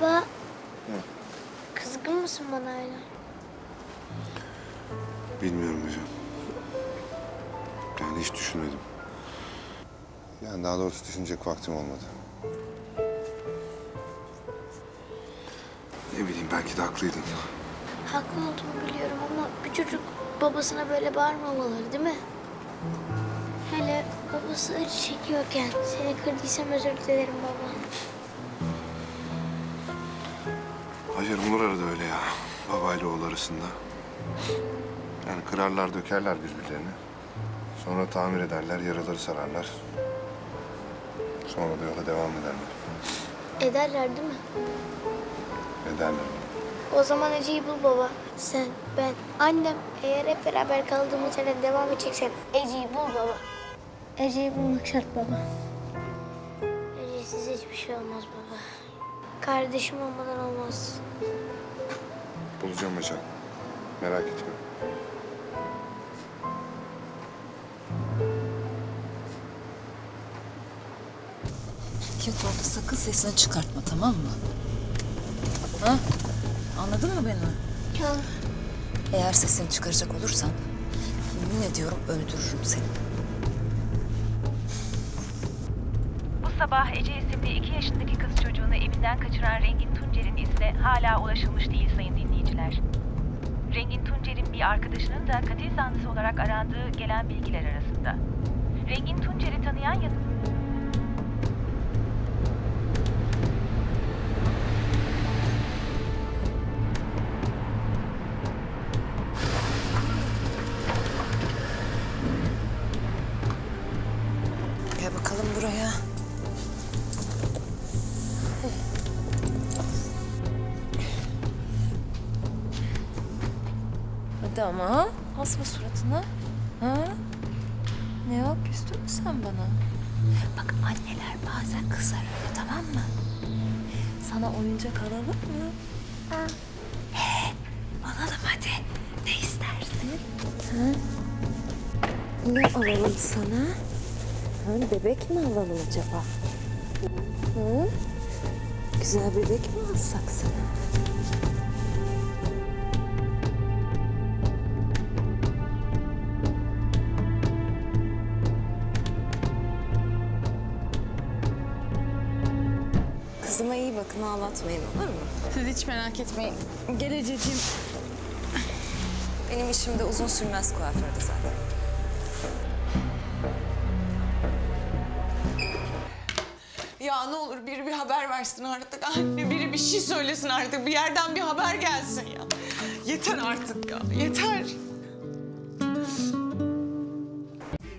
Baba. Kızgın mısın bana hala? Bilmiyorum hocam. Yani hiç düşünmedim. Yani daha doğrusu düşünecek vaktim olmadı. Ne bileyim belki de haklıydın. Haklı olduğumu biliyorum ama bir çocuk babasına böyle bağırmamalı değil mi? Hele babası acı çekiyorken seni kırdıysam özür dilerim baba. Hayır olur arada öyle ya. Babayla oğul arasında. Yani kırarlar dökerler birbirlerini. Sonra tamir ederler, yaraları sararlar. Sonra da yola devam ederler. Ederler değil mi? Ederler. O zaman Ece'yi bul baba. Sen, ben, annem eğer hep beraber kaldığımız yerden devam edeceksen Ece'yi bul baba. Ece'yi bulmak şart baba. Ece'siz hiçbir şey olmaz baba. Kardeşim olmadan olmaz. Bulacağım hocam. Merak etme. Yok orada sakın sesini çıkartma tamam mı? Ha? Anladın mı beni? Ya Eğer sesini çıkaracak olursan yemin ediyorum öldürürüm seni. Sabah Ece isimli 2 yaşındaki kız çocuğunu evinden kaçıran Rengin Tuncer'in izine hala ulaşılmış değil sayın dinleyiciler. Rengin Tuncer'in bir arkadaşının da katil zanlısı olarak arandığı gelen bilgiler arasında. Rengin Tuncer'i tanıyan ya Hadi ama ha? Asma suratına. Ha? Ne o? Küstün mü sen bana? Bak anneler bazen kızar öyle tamam mı? Sana oyuncak alalım mı? He, alalım hadi. Ne istersin? Ha? Ne alalım sana? Ha, bebek mi alalım acaba? Hı? Güzel bebek mi alsak sana? Kızıma iyi bakın ağlatmayın olur mu? Siz hiç merak etmeyin. Geleceğim. Benim işim de uzun sürmez kuaförde zaten. Ya ne olur biri bir haber versin artık. Anne biri bir şey söylesin artık. Bir yerden bir haber gelsin ya. Yeter artık ya. Yeter.